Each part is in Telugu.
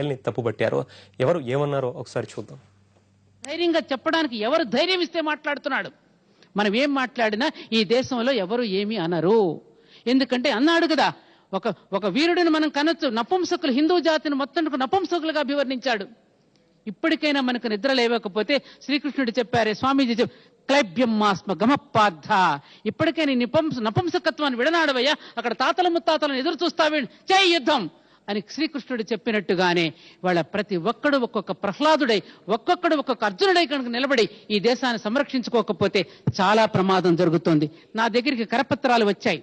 వ్యాఖ్యల్ని తప్పుబట్టారో ఎవరు ఏమన్నారో ఒకసారి చూద్దాం. ధైర్యంగా చెప్పడానికి ఎవరు ధైర్యం ఇస్తే మాట్లాడుతున్నాడు? మనం ఏం మాట్లాడినా ఈ దేశంలో ఎవరు ఏమి అనరు. ఎందుకంటే అన్నాడు కదా ఒక ఒక వీరుడిని మనం కనొచ్చు నపుంసకులు హిందూ జాతిని మొత్తం నపుంసకులుగా అభివర్ణించాడు. ఇప్పటికైనా మనకు నిద్ర లేవకపోతే శ్రీకృష్ణుడు చెప్పారే స్వామీజీ చెప్ క్లైబ్యం మాస్మ గమపార్థ ఇప్పటికైనా నిపంస నపుంసకత్వాన్ని విడనాడవయ్యా అక్కడ తాతల ముత్తాతలను ఎదురు చూస్తావే చేయి యుద్ధం! అని శ్రీకృష్ణుడు చెప్పినట్టుగానే వాళ్ళ ప్రతి ఒక్కడు ఒక్కొక్క ప్రహ్లాదుడై ఒక్కొక్కడు ఒక్కొక్క అర్జునుడై కనుక నిలబడి ఈ దేశాన్ని సంరక్షించుకోకపోతే చాలా ప్రమాదం జరుగుతుంది. నా దగ్గరికి కరపత్రాలు వచ్చాయి.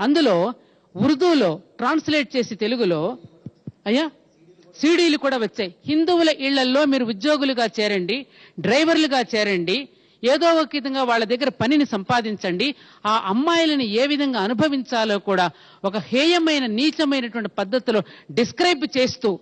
అందులో ఉర్దూలో ట్రాన్స్లేట్ చేసి తెలుగులో అయ్యా సీడీలు కూడా వచ్చాయి. హిందువుల ఇళ్ళల్లో మీరు ఉద్యోగులుగా చేరండి డ్రైవర్లుగా చేరండి ఏదో ఒక విధంగా వాళ్ళ దగ్గర పనిని సంపాదించండి. ఆ అమ్మాయిలని ఏ విధంగా అనుభవించాలో కూడా ఒక హేయమైన నీచమైనటువంటి పద్ధతిలో డిస్క్రైబ్ చేస్తూ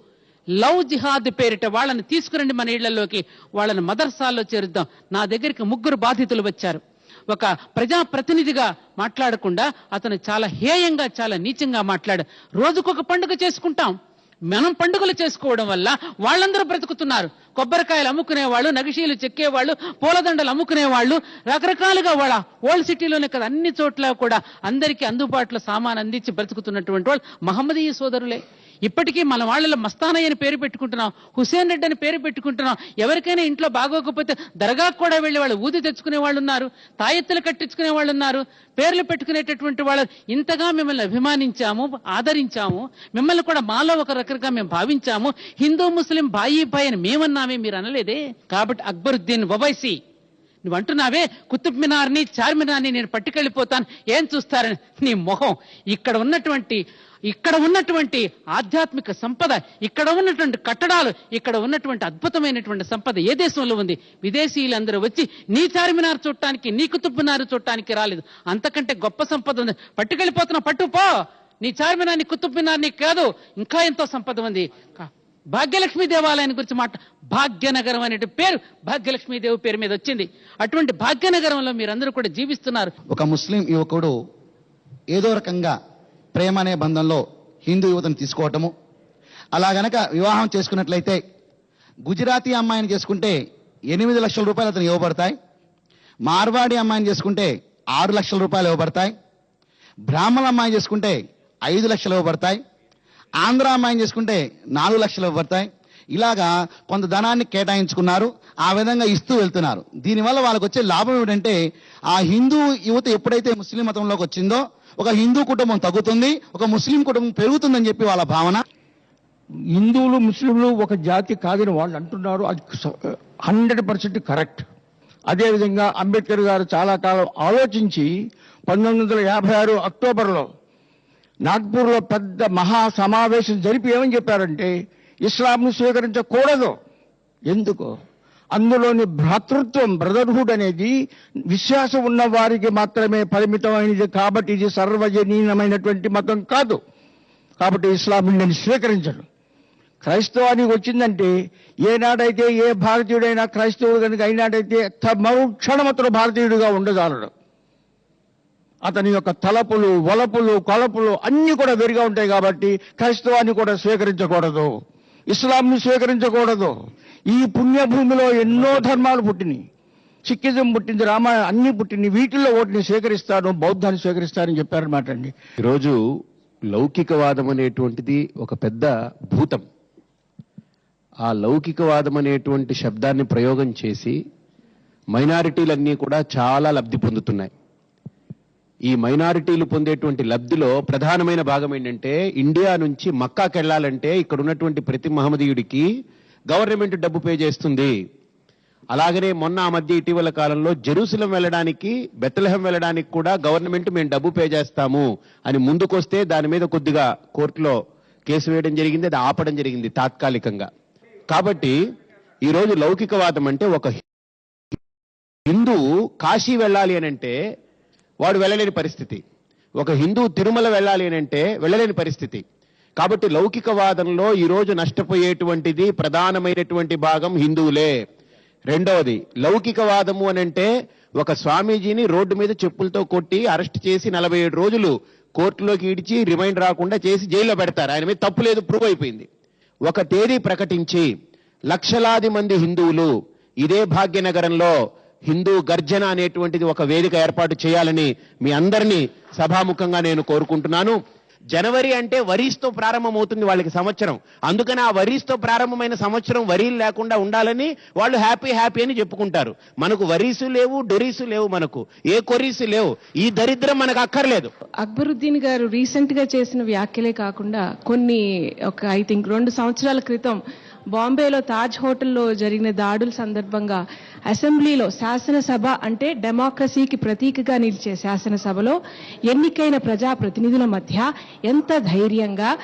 లవ్ జిహాద్ పేరిట వాళ్ళని తీసుకురండి మన ఇళ్ళలోకి వాళ్ళని మదర్సాల్లో చేరుద్దాం. నా దగ్గరికి ముగ్గురు బాధితులు వచ్చారు. ఒక ప్రజాప్రతినిధిగా మాట్లాడకుండా అతను చాలా హేయంగా చాలా నీచంగా మాట్లాడు. రోజుకొక పండుగ చేసుకుంటాం. మనం పండుగలు చేసుకోవడం వల్ల వాళ్ళందరూ బ్రతుకుతున్నారు. కొబ్బరికాయలు అమ్ముకునేవాళ్ళు నగిషీలు చెక్కేవాళ్ళు పూలదండలు అమ్ముకునేవాళ్ళు రకరకాలుగా వాళ్ళ ఓల్డ్ సిటీలోనే కదా అన్ని చోట్ల కూడా అందరికీ అందుబాటులో సామాన్ అందించి బ్రతుకుతున్నటువంటి వాళ్ళు మహమ్మదీయ సోదరులే. ఇప్పటికీ మన వాళ్ళలో మస్తానయ్య అని పేరు పెట్టుకుంటున్నాం హుసేన్ రెడ్డి అని పేరు పెట్టుకుంటున్నాం. ఎవరికైనా ఇంట్లో బాగోకపోతే దర్గాకు కూడా వెళ్ళి వాళ్ళు ఊది తెచ్చుకునే వాళ్ళు ఉన్నారు తాయెత్తులు కట్టించుకునే వాళ్ళు ఉన్నారు పేర్లు పెట్టుకునేటటువంటి వాళ్ళు ఇంతగా మిమ్మల్ని అభిమానించాము ఆదరించాము. మిమ్మల్ని కూడా మాలో ఒక రకంగా మేము భావించాము. హిందూ ముస్లిం బాయి బాయ్ అని మేమన్నామే మీరు అనలేదే. కాబట్టి అక్బరుద్దీన్ ఒవైసీ నువ్వు అంటున్నావే కుతుబ్ మినార్ని చార్మినార్ని నేను పట్టుకెళ్ళిపోతాను. ఏం చూస్తారని? నీ మొహం. ఇక్కడ ఉన్నటువంటి ఇక్కడ ఉన్నటువంటి ఆధ్యాత్మిక సంపద ఇక్కడ ఉన్నటువంటి కట్టడాలు ఇక్కడ ఉన్నటువంటి అద్భుతమైనటువంటి సంపద ఏ దేశంలో ఉంది? విదేశీయులందరూ వచ్చి నీ చార్మినార్ చూడటానికి నీ కుతుబ్ మినార్ చూడటానికి రాలేదు. అంతకంటే గొప్ప సంపద ఉంది. పట్టుకెళ్ళిపోతున్నా పట్టుపో! నీ చార్మినార్ నీ కుతుబ్ నీకు కాదు. ఇంకా ఎంతో సంపద ఉంది. కా- భాగ్యలక్ష్మి దేవాలయం గురించి మాట భాగ్యనగరం అనే పేరు భాగ్యలక్ష్మీదేవి పేరు మీద వచ్చింది. అటువంటి భాగ్యనగరంలో మీరందరూ కూడా జీవిస్తున్నారు. ఒక ముస్లిం యువకుడు ఏదో రకంగా ప్రేమ అనే బంధంలో హిందూ యువతను తీసుకోవటము అలా గనక వివాహం చేసుకున్నట్లయితే గుజరాతీ అమ్మాయిని చేసుకుంటే ఎనిమిది లక్షల రూపాయలు అతను ఇవ్వబడతాయి మార్వాడి అమ్మాయిని చేసుకుంటే ఆరు లక్షల రూపాయలు ఇవ్వబడతాయి బ్రాహ్మణ అమ్మాయిని చేసుకుంటే ఐదు లక్షలు ఇవ్వబడతాయి ఆంధ్ర అమ్మాయిని చేసుకుంటే నాలుగు లక్షలు ఇవ్వబడతాయి. ఇలాగా కొంత ధనాన్ని కేటాయించుకున్నారు. ఆ విధంగా ఇస్తూ వెళ్తున్నారు. దీనివల్ల వాళ్ళకు వచ్చే లాభం ఏమిటంటే ఆ హిందూ యువత ఎప్పుడైతే ముస్లిం మతంలోకి వచ్చిందో ఒక హిందూ కుటుంబం తగ్గుతుంది ఒక ముస్లిం కుటుంబం పెరుగుతుందని చెప్పి వాళ్ళ భావన. హిందువులు ముస్లింలు ఒక జాతి కాదని వాళ్ళు అంటున్నారు. అది హండ్రెడ్ పర్సెంట్ కరెక్ట్. అదేవిధంగా అంబేద్కర్ గారు చాలా కాలం ఆలోచించి పంతొమ్మిది వందల యాభై ఆరు అక్టోబర్లో నాగ్పూర్లో పెద్ద మహా సమావేశం జరిపి ఏమని చెప్పారంటే ఇస్లాంను స్వీకరించకూడదు. ఎందుకు? అందులోని భ్రాతృత్వం బ్రదర్హుడ్ అనేది విశ్వాసం ఉన్న వారికి మాత్రమే పరిమితమైనది కాబట్టి ఇది సర్వజనీయమైనటువంటి మతం కాదు. కాబట్టి ఇస్లాం నేను స్వీకరించను. క్రైస్తవానికి వచ్చిందంటే ఏనాడైతే ఏ భారతీయుడైనా క్రైస్తవుడు కనుక అయినాడైతే మరుక్షణం అతను భారతీయుడిగా ఉండజాలడు అతని యొక్క తలపులు వలపులు కొలపులు అన్ని కూడా వేరుగా ఉంటాయి కాబట్టి క్రైస్తవాన్ని కూడా స్వీకరించకూడదు. ఇస్లాంని స్వీకరించకూడదు. ఈ పుణ్యభూమిలో ఎన్నో ధర్మాలు పుట్టినాయి. సిక్కిజం పుట్టింది రామాయణం అన్ని పుట్టినాయి. వీటిల్లో ఒకటిని స్వీకరిస్తాను బౌద్ధాన్ని స్వీకరిస్తానని చెప్పారనమాట అండి ఈరోజు లౌకికవాదం అనేటువంటిది ఒక పెద్ద భూతం. ఆ లౌకికవాదం అనేటువంటి శబ్దాన్ని ప్రయోగం చేసి మైనారిటీలన్నీ కూడా చాలా లబ్ధి పొందుతున్నాయి. ఈ మైనారిటీలు పొందేటువంటి లబ్ధిలో ప్రధానమైన భాగం ఏంటంటే ఇండియా నుంచి మక్కాకి వెళ్ళాలంటే ఇక్కడ ఉన్నటువంటి ప్రతి మహమ్మదీయుడికి గవర్నమెంట్ డబ్బు పే చేస్తుంది. అలాగనే మొన్న ఆ మధ్య ఇటీవల కాలంలో జెరూసలం వెళ్ళడానికి బెత్తలహం వెళ్ళడానికి కూడా గవర్నమెంట్ మేము డబ్బు పే చేస్తాము అని ముందుకొస్తే దాని మీద కొద్దిగా కోర్టులో కేసు వేయడం జరిగింది అది ఆపడం జరిగింది తాత్కాలికంగా. కాబట్టి ఈరోజు లౌకికవాదం అంటే ఒక హిందువు కాశీ వెళ్ళాలి అని అంటే వాడు వెళ్ళలేని పరిస్థితి. ఒక హిందువు తిరుమల వెళ్ళాలి అని అంటే వెళ్ళలేని పరిస్థితి. కాబట్టి లౌకికవాదంలో ఈరోజు రోజు నష్టపోయేటువంటిది ప్రధానమైనటువంటి భాగం హిందువులే. రెండవది లౌకికవాదము అని అంటే ఒక స్వామీజీని రోడ్డు మీద చెప్పులతో కొట్టి అరెస్ట్ చేసి నలభై ఏడు రోజులు కోర్టులోకి ఇడిచి రిమైండ్ రాకుండా చేసి జైల్లో పెడతారు. ఆయన మీద తప్పు లేదు ప్రూవ్ అయిపోయింది. ఒక తేదీ ప్రకటించి లక్షలాది మంది హిందువులు ఇదే భాగ్యనగరంలో హిందూ గర్జన అనేటువంటిది ఒక వేదిక ఏర్పాటు చేయాలని మీ అందరినీ సభాముఖంగా నేను కోరుకుంటున్నాను. జనవరి అంటే వరీస్తో ప్రారంభమవుతుంది వాళ్ళకి సంవత్సరం. అందుకని ఆ వరీస్తో ప్రారంభమైన సంవత్సరం వరీలు లేకుండా ఉండాలని వాళ్ళు హ్యాపీ హ్యాపీ అని చెప్పుకుంటారు. మనకు వరీసు లేవు డొరీసు లేవు మనకు. ఏ కొరీసు లేవు. ఈ దరిద్రం మనకు అక్కర్లేదు. అక్బరుద్దీన్ గారు రీసెంట్గా చేసిన వ్యాఖ్యలే కాకుండా కొన్ని ఒక ఐ థింక్ రెండు సంవత్సరాల క్రితం బాంబేలో తాజ్ హోటల్లో జరిగిన దాడుల సందర్భంగా అసెంబ్లీలో శాసనసభ అంటే డెమోక్రసీకి ప్రతీకగా నిలిచే శాసనసభలో ఎన్నికైన ప్రజాప్రతినిధుల మధ్య ఎంత ధైర్యంగా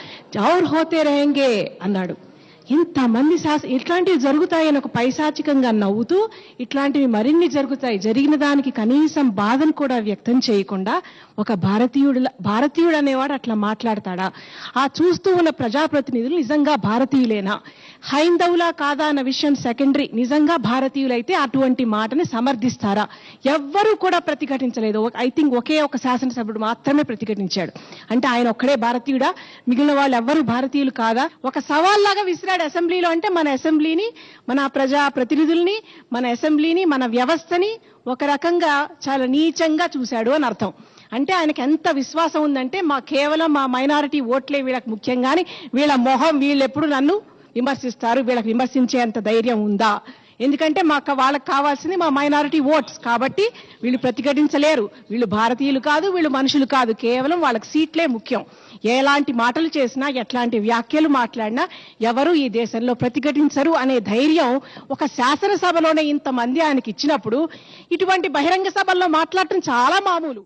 ఔర్ హోతే రహెంగే అన్నాడు. ఇంతమంది శాస ఇట్లాంటివి జరుగుతాయని ఒక పైశాచికంగా నవ్వుతూ ఇట్లాంటివి మరిన్ని జరుగుతాయి జరిగిన దానికి కనీసం బాధను కూడా వ్యక్తం చేయకుండా ఒక భారతీయుడు భారతీయుడు అనేవాడు అట్లా మాట్లాడతాడా? ఆ చూస్తూ ఉన్న ప్రజాప్రతినిధులు నిజంగా భారతీయులేనా? హైందవులా కాదా అన్న విషయం సెకండరీ. నిజంగా భారతీయులైతే అటువంటి మాటని సమర్థిస్తారా? ఎవ్వరూ కూడా ప్రతిఘటించలేదు. ఐ థింక్ ఒకే ఒక శాసనసభ్యుడు మాత్రమే ప్రతిఘటించాడు. అంటే ఆయన ఒక్కడే భారతీయుడా? మిగిలిన వాళ్ళు ఎవ్వరు భారతీయులు కాదా? ఒక సవాల్లాగా విసిరాడు అసెంబ్లీలో అంటే మన అసెంబ్లీని మన ప్రజా ప్రతినిధుల్ని మన అసెంబ్లీని మన వ్యవస్థని ఒక రకంగా చాలా నీచంగా చూశాడు అని అర్థం. అంటే ఆయనకి ఎంత విశ్వాసం ఉందంటే మా కేవలం మా మైనారిటీ ఓట్లే వీళ్ళకి ముఖ్యంగాని వీళ్ళ మొహం వీళ్ళెప్పుడు నన్ను విమర్శిస్తారు వీళ్ళకి విమర్శించేంత ధైర్యం ఉందా? ఎందుకంటే మాకు వాళ్ళకి కావాల్సింది మా మైనారిటీ ఓట్స్ కాబట్టి వీళ్ళు ప్రతిఘటించలేరు. వీళ్ళు భారతీయులు కాదు వీళ్ళు మనుషులు కాదు. కేవలం వాళ్ళకి సీట్లే ముఖ్యం. ఎలాంటి మాటలు చేసినా ఎట్లాంటి వ్యాఖ్యలు మాట్లాడినా ఎవరు ఈ దేశంలో ప్రతిఘటించరు అనే ధైర్యం ఒక శాసనసభలోనే ఇంతమంది ఆయనకి ఇచ్చినప్పుడు ఇటువంటి బహిరంగ సభల్లో మాట్లాడటం చాలా మామూలు.